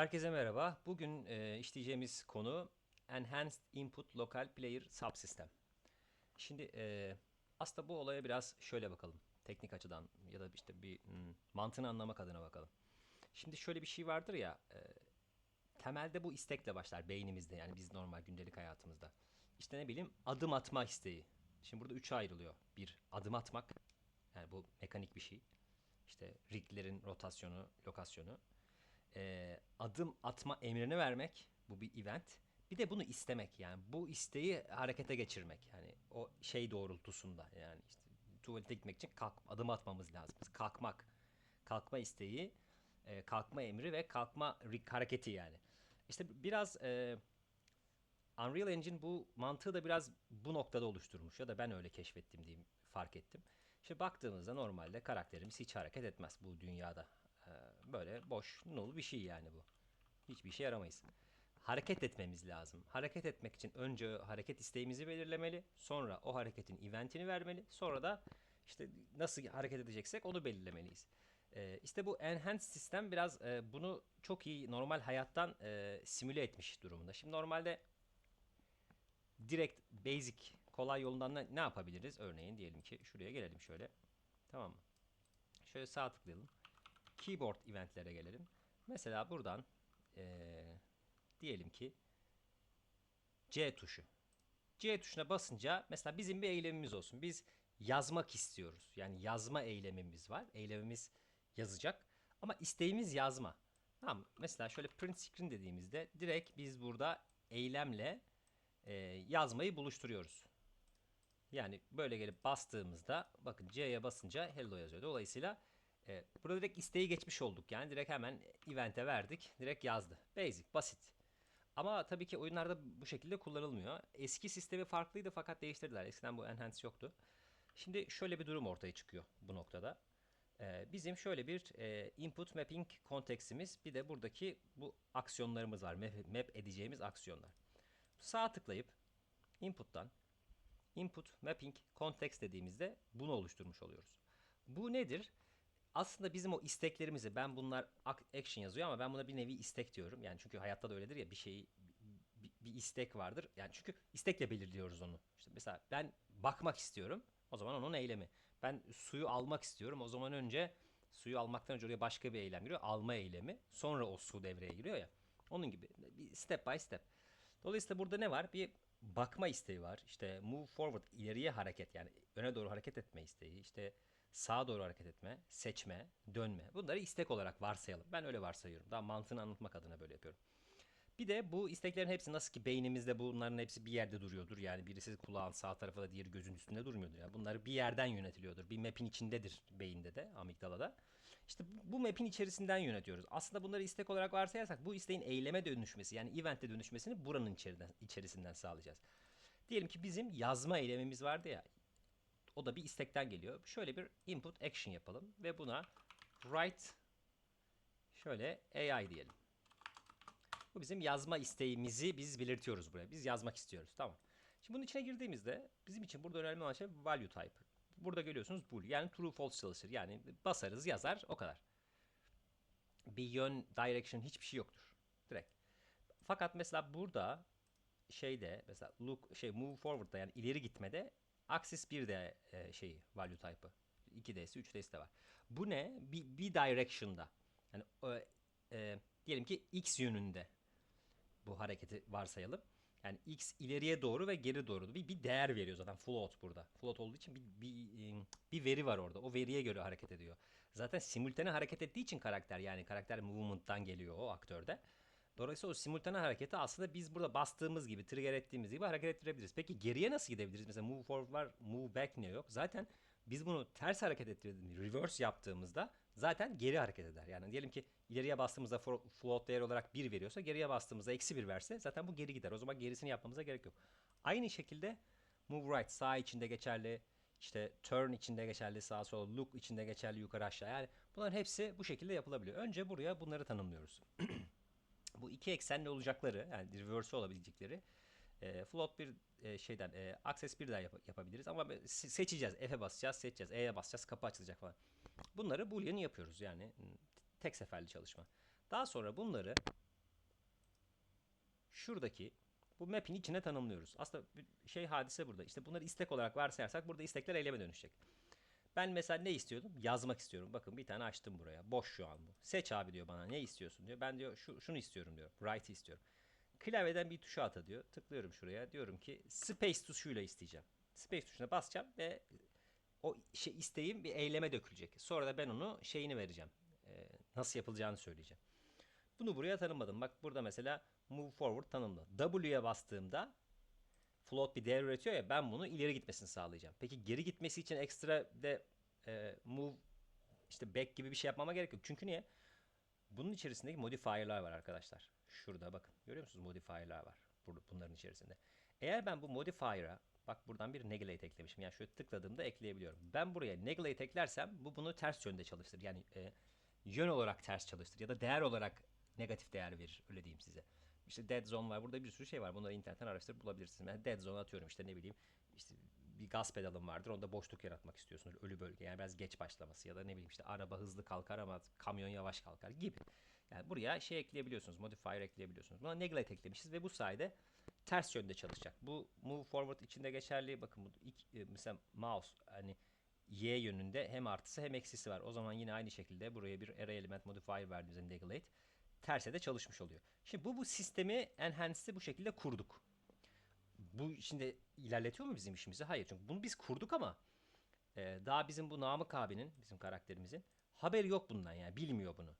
Herkese merhaba. Bugün e, işleyeceğimiz konu Enhanced Input Local Player Subsystem. Şimdi e, aslında bu olaya biraz şöyle bakalım. Teknik açıdan ya da işte bir hmm, mantığını anlamak adına bakalım. Şimdi şöyle bir şey vardır ya. e, temelde bu istekle başlar beynimizde yani biz normal gündelik hayatımızda. İşte ne bileyim adım atma isteği. Şimdi burada üçe ayrılıyor. Bir adım atmak. Yani bu mekanik bir şey. İşte riglerin rotasyonu, lokasyonu e, adım atma emrini vermek bu bir event. Bir de bunu istemek yani bu isteği harekete geçirmek yani o şey doğrultusunda yani işte tuvalete gitmek için kalk, adım atmamız lazım. Kalkmak, kalkma isteği, e, kalkma emri ve kalkma hareketi yani. İşte biraz e, Unreal Engine bu mantığı da biraz bu noktada oluşturmuş ya da ben öyle keşfettim diyeyim fark ettim. Şimdi baktığımızda normalde karakterimiz hiç hareket etmez bu dünyada. Böyle boş, null bir şey yani bu. Hiçbir işe yaramayız. Hareket etmemiz lazım. Hareket etmek için önce hareket isteğimizi belirlemeli. Sonra o hareketin eventini vermeli. Sonra da işte nasıl hareket edeceksek onu belirlemeliyiz. Ee, işte bu enhanced sistem biraz e, bunu çok iyi normal hayattan e, simüle etmiş durumda. Şimdi normalde direkt basic kolay yolundan ne yapabiliriz? Örneğin diyelim ki şuraya gelelim şöyle. Tamam mı? Şöyle sağ tıklayalım. Keyboard eventlere gelelim. Mesela buradan eee, diyelim ki C tuşu. C tuşuna basınca mesela bizim bir eylemimiz olsun. Biz yazmak istiyoruz. Yani yazma eylemimiz var. Eylemimiz yazacak. Ama isteğimiz yazma. Tamam. Mesela şöyle print screen dediğimizde direkt biz burada eylemle e, yazmayı buluşturuyoruz. Yani böyle gelip bastığımızda bakın C'ye basınca hello yazıyor. Dolayısıyla e, burada direkt isteği geçmiş olduk. Yani direkt hemen event'e verdik. Direkt yazdı. Basic, basit. Ama tabii ki oyunlarda bu şekilde kullanılmıyor. Eski sistemi farklıydı fakat değiştirdiler. Eskiden bu enhance yoktu. Şimdi şöyle bir durum ortaya çıkıyor bu noktada. Ee, bizim şöyle bir e, input mapping konteksimiz bir de buradaki bu aksiyonlarımız var. Map, map edeceğimiz aksiyonlar. Sağ tıklayıp input'tan input mapping context dediğimizde bunu oluşturmuş oluyoruz. Bu nedir? Aslında bizim o isteklerimizi ben bunlar ac- action yazıyor ama ben buna bir nevi istek diyorum. Yani çünkü hayatta da öyledir ya bir şeyi bir, bir istek vardır. Yani çünkü istekle belirliyoruz onu. İşte mesela ben bakmak istiyorum. O zaman onun eylemi. Ben suyu almak istiyorum. O zaman önce suyu almaktan önce oraya başka bir eylem giriyor. Alma eylemi. Sonra o su devreye giriyor ya. Onun gibi bir step by step. Dolayısıyla burada ne var? Bir bakma isteği var. İşte move forward ileriye hareket yani öne doğru hareket etme isteği. İşte sağa doğru hareket etme, seçme, dönme. Bunları istek olarak varsayalım. Ben öyle varsayıyorum. Daha mantığını anlatmak adına böyle yapıyorum. Bir de bu isteklerin hepsi nasıl ki beynimizde bunların hepsi bir yerde duruyordur. Yani birisi kulağın sağ tarafı da diğeri gözün üstünde durmuyordur. Yani bunlar bir yerden yönetiliyordur. Bir map'in içindedir beyinde de, amigdalada. İşte bu map'in içerisinden yönetiyoruz. Aslında bunları istek olarak varsayarsak bu isteğin eyleme dönüşmesi yani event'e dönüşmesini buranın içerisinden, içerisinden sağlayacağız. Diyelim ki bizim yazma eylemimiz vardı ya. O da bir istekten geliyor. Şöyle bir input action yapalım ve buna write şöyle AI diyelim. Bu bizim yazma isteğimizi biz belirtiyoruz buraya. Biz yazmak istiyoruz. Tamam. Şimdi bunun içine girdiğimizde bizim için burada önemli olan şey value type. Burada görüyorsunuz bool. Yani true false çalışır. Yani basarız yazar o kadar. Bir yön direction hiçbir şey yoktur. Direkt. Fakat mesela burada şeyde mesela look şey move forward'da yani ileri gitmede axis 1 de e, şeyi value type'ı. 2D'si 3D'si de var. Bu ne? Bir, bir direction'da. Yani e, e, diyelim ki x yönünde bu hareketi varsayalım. Yani x ileriye doğru ve geri doğru bir, bir değer veriyor zaten float burada. Float olduğu için bir, bir, e, bir veri var orada. O veriye göre hareket ediyor. Zaten simultane hareket ettiği için karakter yani karakter movement'tan geliyor o aktörde. Dolayısıyla o simultane hareketi aslında biz burada bastığımız gibi, trigger ettiğimiz gibi hareket ettirebiliriz. Peki geriye nasıl gidebiliriz? Mesela move forward var, move back niye yok? Zaten biz bunu ters hareket ettirdiğimizde, reverse yaptığımızda zaten geri hareket eder. Yani diyelim ki ileriye bastığımızda float değer olarak 1 veriyorsa geriye bastığımızda eksi 1 verse zaten bu geri gider. O zaman gerisini yapmamıza gerek yok. Aynı şekilde move right sağ içinde geçerli, işte turn içinde geçerli, sağ sol, look içinde geçerli, yukarı aşağı. Yani bunların hepsi bu şekilde yapılabiliyor. Önce buraya bunları tanımlıyoruz. bu iki eksenli olacakları yani reverse olabilecekleri e, float bir e, şeyden e, access bir daha yap- yapabiliriz ama seçeceğiz. F'e basacağız, seçeceğiz. E'ye basacağız, kapı açılacak falan. Bunları boolean yapıyoruz yani m, tek seferli çalışma. Daha sonra bunları şuradaki bu map'in içine tanımlıyoruz. Aslında şey hadise burada. İşte bunları istek olarak varsayarsak burada istekler eyleme dönüşecek. Ben mesela ne istiyordum? Yazmak istiyorum. Bakın bir tane açtım buraya. Boş şu an bu. Seç abi diyor bana. Ne istiyorsun diyor. Ben diyor şu, şunu istiyorum diyor. Write istiyorum. Klavyeden bir tuşa ata diyor. Tıklıyorum şuraya. Diyorum ki space tuşuyla isteyeceğim. Space tuşuna basacağım ve o şey isteğim bir eyleme dökülecek. Sonra da ben onu şeyini vereceğim. Ee, nasıl yapılacağını söyleyeceğim. Bunu buraya tanımladım. Bak burada mesela move forward tanımlı. W'ye bastığımda float bir değer üretiyor ya ben bunu ileri gitmesini sağlayacağım. Peki geri gitmesi için ekstra de e, move işte back gibi bir şey yapmama gerek yok. Çünkü niye? Bunun içerisindeki modifier'lar var arkadaşlar. Şurada bakın. Görüyor musunuz modifier'lar var. Bunların içerisinde. Eğer ben bu modifier'a bak buradan bir neglect eklemişim. Yani şöyle tıkladığımda ekleyebiliyorum. Ben buraya neglect eklersem bu bunu ters yönde çalıştırır. Yani e, yön olarak ters çalıştırır ya da değer olarak negatif değer verir. Öyle diyeyim size. İşte dead zone var. Burada bir sürü şey var. Bunları internetten araştırıp bulabilirsiniz. Ben dead zone atıyorum işte ne bileyim. işte bir gaz pedalım vardır. Onda boşluk yaratmak istiyorsunuz. Ölü bölge. Yani biraz geç başlaması ya da ne bileyim işte araba hızlı kalkar ama kamyon yavaş kalkar gibi. Yani buraya şey ekleyebiliyorsunuz. Modifier ekleyebiliyorsunuz. Buna neglect eklemişiz ve bu sayede ters yönde çalışacak. Bu move forward içinde geçerli. Bakın bu ilk, e, mesela mouse hani y yönünde hem artısı hem eksisi var. O zaman yine aynı şekilde buraya bir array element modifier verdiğimizde neglect terse de çalışmış oluyor. Şimdi bu bu sistemi enhance'i bu şekilde kurduk. Bu şimdi ilerletiyor mu bizim işimizi? Hayır. Çünkü bunu biz kurduk ama e, daha bizim bu Namık abinin, bizim karakterimizin haberi yok bundan yani bilmiyor bunu.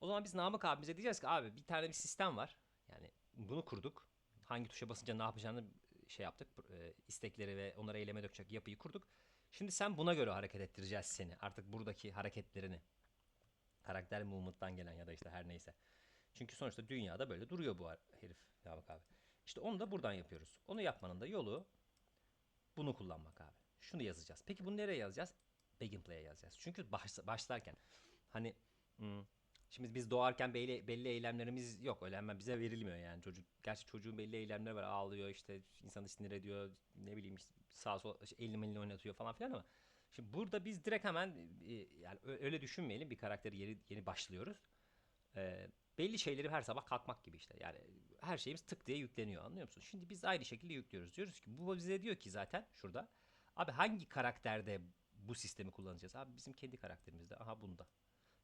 O zaman biz Namık abimize diyeceğiz ki abi bir tane bir sistem var. Yani bunu kurduk. Hangi tuşa basınca ne yapacağını şey yaptık. E, istekleri ve onları eyleme dökecek yapıyı kurduk. Şimdi sen buna göre hareket ettireceğiz seni. Artık buradaki hareketlerini. Karakter movement'tan gelen ya da işte her neyse. Çünkü sonuçta dünyada böyle duruyor bu herif Namık abi. İşte onu da buradan yapıyoruz. Onu yapmanın da yolu bunu kullanmak abi. Şunu yazacağız. Peki bunu nereye yazacağız? Begin play'e yazacağız. Çünkü baş, başlarken hani hmm, şimdi biz doğarken belli, belli eylemlerimiz yok. Öyle hemen bize verilmiyor yani. Çocuk gerçi çocuğun belli eylemleri var. Ağlıyor işte insanı sinir ediyor. Ne bileyim işte sağ sol işte elini elini oynatıyor falan filan ama şimdi burada biz direkt hemen e, yani öyle düşünmeyelim. Bir karakteri yeni, yeni başlıyoruz. Ee, belli şeyleri her sabah kalkmak gibi işte. Yani her şeyimiz tık diye yükleniyor anlıyor musun? Şimdi biz aynı şekilde yüklüyoruz. Diyoruz ki bu bize diyor ki zaten şurada. Abi hangi karakterde bu sistemi kullanacağız? Abi bizim kendi karakterimizde. Aha bunda.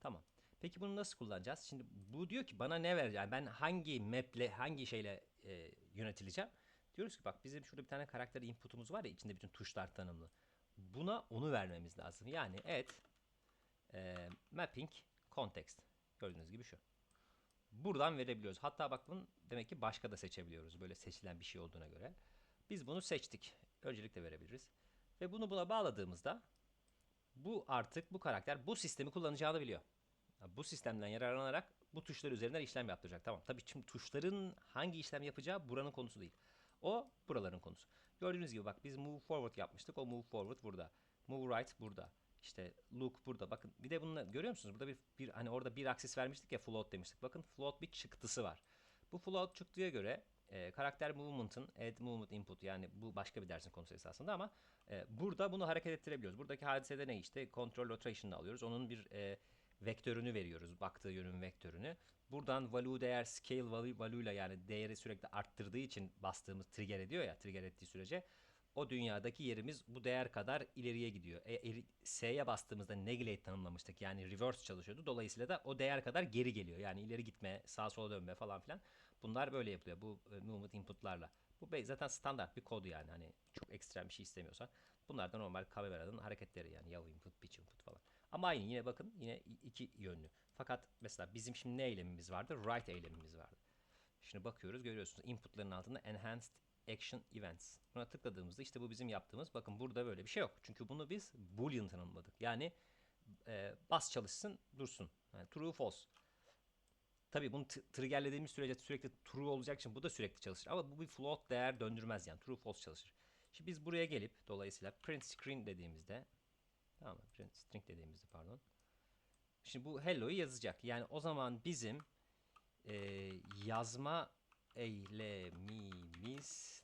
Tamam. Peki bunu nasıl kullanacağız? Şimdi bu diyor ki bana ne verecek? Yani ben hangi maple, hangi şeyle e, yönetileceğim? Diyoruz ki bak bizim şurada bir tane karakter inputumuz var ya içinde bütün tuşlar tanımlı. Buna onu vermemiz lazım. Yani et e, mapping context. Gördüğünüz gibi şu. Buradan verebiliyoruz. Hatta bak bunu demek ki başka da seçebiliyoruz. Böyle seçilen bir şey olduğuna göre. Biz bunu seçtik. Öncelikle verebiliriz. Ve bunu buna bağladığımızda bu artık bu karakter bu sistemi kullanacağını biliyor. Bu sistemden yararlanarak bu tuşlar üzerinden işlem yaptıracak. Tamam. Tabii şimdi tuşların hangi işlem yapacağı buranın konusu değil. O buraların konusu. Gördüğünüz gibi bak biz move forward yapmıştık. O move forward burada. Move right burada. İşte look burada. Bakın bir de bunu görüyor musunuz? Burada bir, bir hani orada bir aksis vermiştik ya float demiştik. Bakın float bir çıktısı var. Bu float çıktıya göre e, karakter movement'ın add movement input yani bu başka bir dersin konusu esasında ama e, burada bunu hareket ettirebiliyoruz. Buradaki hadisede ne işte? Control rotation'ı alıyoruz. Onun bir e, vektörünü veriyoruz. Baktığı yönün vektörünü. Buradan value değer scale value, value ile yani değeri sürekli arttırdığı için bastığımız trigger ediyor ya trigger ettiği sürece o dünyadaki yerimiz bu değer kadar ileriye gidiyor. E, S'ye bastığımızda neglect tanımlamıştık. Yani reverse çalışıyordu. Dolayısıyla da o değer kadar geri geliyor. Yani ileri gitme, sağa sola dönme falan filan. Bunlar böyle yapılıyor bu e, movement inputlarla. Bu zaten standart bir kodu yani. Hani çok ekstrem bir şey istemiyorsan. Bunlar da normal kameraların hareketleri yani yav input, pitch input falan. Ama aynı yine bakın yine iki yönlü. Fakat mesela bizim şimdi ne eylemimiz vardı? Write eylemimiz vardı. Şimdi bakıyoruz görüyorsunuz inputların altında enhanced action events. Buna tıkladığımızda işte bu bizim yaptığımız. Bakın burada böyle bir şey yok. Çünkü bunu biz boolean tanımladık. Yani e, bas çalışsın dursun. Yani true false. Tabii bunu triggerlediğimiz sürece sürekli true olacak için bu da sürekli çalışır. Ama bu bir float değer döndürmez yani. True false çalışır. Şimdi biz buraya gelip dolayısıyla print screen dediğimizde tamam mı? Print string dediğimizde pardon. Şimdi bu hello'yu yazacak. Yani o zaman bizim e, yazma eylemimiz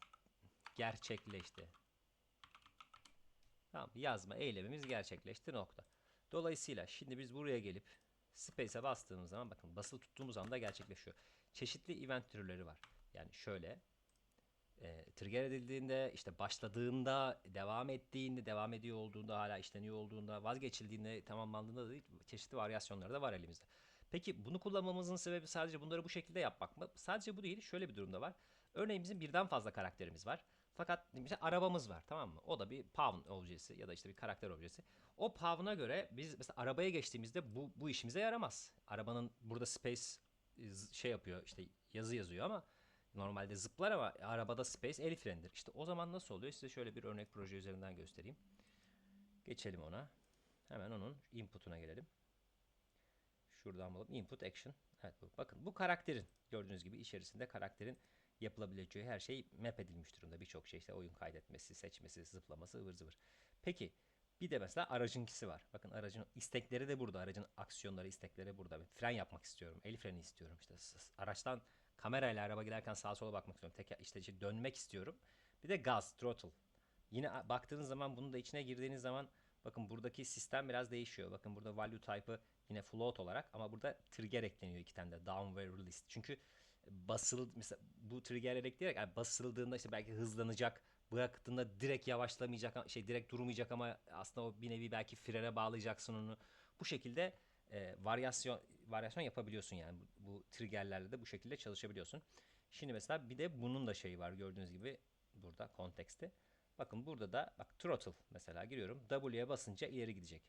gerçekleşti. Tamam yazma eylemimiz gerçekleşti nokta. Dolayısıyla şimdi biz buraya gelip space'e bastığımız zaman bakın basılı tuttuğumuz anda gerçekleşiyor. Çeşitli event türleri var. Yani şöyle e, trigger edildiğinde, işte başladığında, devam ettiğinde, devam ediyor olduğunda, hala işleniyor olduğunda, vazgeçildiğinde, tamamlandığında da çeşitli varyasyonları da var elimizde. Peki bunu kullanmamızın sebebi sadece bunları bu şekilde yapmak mı? Sadece bu değil. Şöyle bir durumda var. Örneğin bizim birden fazla karakterimiz var. Fakat mesela arabamız var tamam mı? O da bir pawn objesi ya da işte bir karakter objesi. O pawn'a göre biz mesela arabaya geçtiğimizde bu, bu işimize yaramaz. Arabanın burada space e, şey yapıyor işte yazı yazıyor ama normalde zıplar ama arabada space el frenidir. İşte o zaman nasıl oluyor? Size şöyle bir örnek proje üzerinden göstereyim. Geçelim ona. Hemen onun input'una gelelim. Şuradan bulalım. Input action. Evet bu. Bakın bu karakterin gördüğünüz gibi içerisinde karakterin yapılabileceği her şey map edilmiş durumda. Birçok şey işte oyun kaydetmesi, seçmesi, zıplaması ıvır zıvır. Peki bir de mesela aracınkisi var. Bakın aracın istekleri de burada. Aracın aksiyonları, istekleri burada. Ben fren yapmak istiyorum. El freni istiyorum. İşte araçtan kamerayla araba giderken sağa sola bakmak istiyorum. Teker, işte, işte dönmek istiyorum. Bir de gaz, throttle. Yine baktığınız zaman bunun da içine girdiğiniz zaman bakın buradaki sistem biraz değişiyor. Bakın burada value type'ı yine float olarak ama burada trigger ekleniyor iki tane de down ve release. Çünkü basıl mesela bu trigger ekleyerek yani basıldığında işte belki hızlanacak, bıraktığında direkt yavaşlamayacak şey direkt durmayacak ama aslında o bir nevi belki frene bağlayacaksın onu. Bu şekilde e, varyasyon varyasyon yapabiliyorsun yani bu, bu triggerlerle de bu şekilde çalışabiliyorsun. Şimdi mesela bir de bunun da şeyi var gördüğünüz gibi burada konteksti. Bakın burada da bak throttle mesela giriyorum. W'ye basınca ileri gidecek.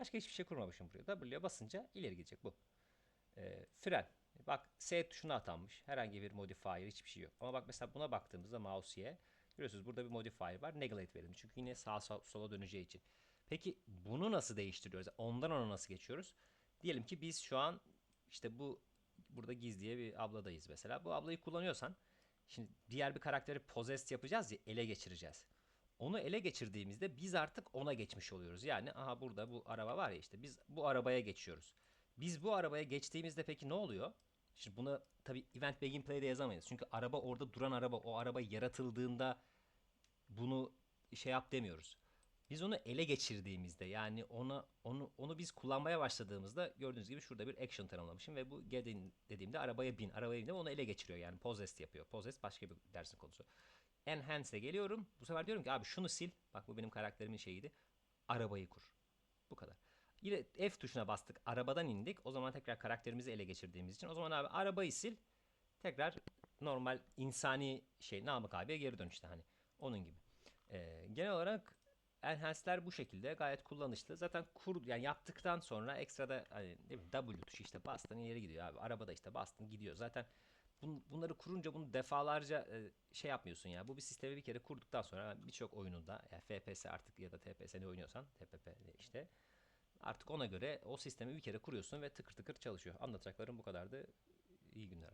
Başka hiçbir şey kurmamışım buraya. W'ye basınca ileri gidecek bu. E, fren. Bak S tuşuna atanmış. Herhangi bir modifier hiçbir şey yok. Ama bak mesela buna baktığımızda mouse'ye görüyorsunuz burada bir modifier var. Neglect verilmiş. Çünkü yine sağa sol- sola döneceği için. Peki bunu nasıl değiştiriyoruz? Ondan ona nasıl geçiyoruz? Diyelim ki biz şu an işte bu burada gizliye bir abladayız mesela. Bu ablayı kullanıyorsan şimdi diğer bir karakteri possessed yapacağız ya ele geçireceğiz. Onu ele geçirdiğimizde biz artık ona geçmiş oluyoruz. Yani aha burada bu araba var ya işte biz bu arabaya geçiyoruz. Biz bu arabaya geçtiğimizde peki ne oluyor? Şimdi buna tabi event begin play'de yazamayız. Çünkü araba orada duran araba o araba yaratıldığında bunu şey yap demiyoruz. Biz onu ele geçirdiğimizde yani ona onu onu biz kullanmaya başladığımızda gördüğünüz gibi şurada bir action tanımlamışım ve bu get in dediğimde arabaya bin. Arabaya bin onu ele geçiriyor yani possessed yapıyor. Possessed başka bir dersin konusu. Enhance'e geliyorum. Bu sefer diyorum ki abi şunu sil. Bak bu benim karakterimin şeyiydi. Arabayı kur. Bu kadar. Yine F tuşuna bastık. Arabadan indik. O zaman tekrar karakterimizi ele geçirdiğimiz için. O zaman abi arabayı sil. Tekrar normal insani şey Namık abiye geri dön işte hani. Onun gibi. Ee, genel olarak enhance'ler bu şekilde gayet kullanışlı. Zaten kur yani yaptıktan sonra ekstra da hani değil mi, W tuşu işte bastın ileri gidiyor abi. Arabada işte bastın gidiyor. Zaten bun- bunları kurunca bunu defalarca e, şey yapmıyorsun ya. Bu bir sistemi bir kere kurduktan sonra birçok oyununda yani FPS artık ya da TPS ne oynuyorsan TPP işte artık ona göre o sistemi bir kere kuruyorsun ve tıkır tıkır çalışıyor. Anlatacaklarım bu kadardı. İyi günler.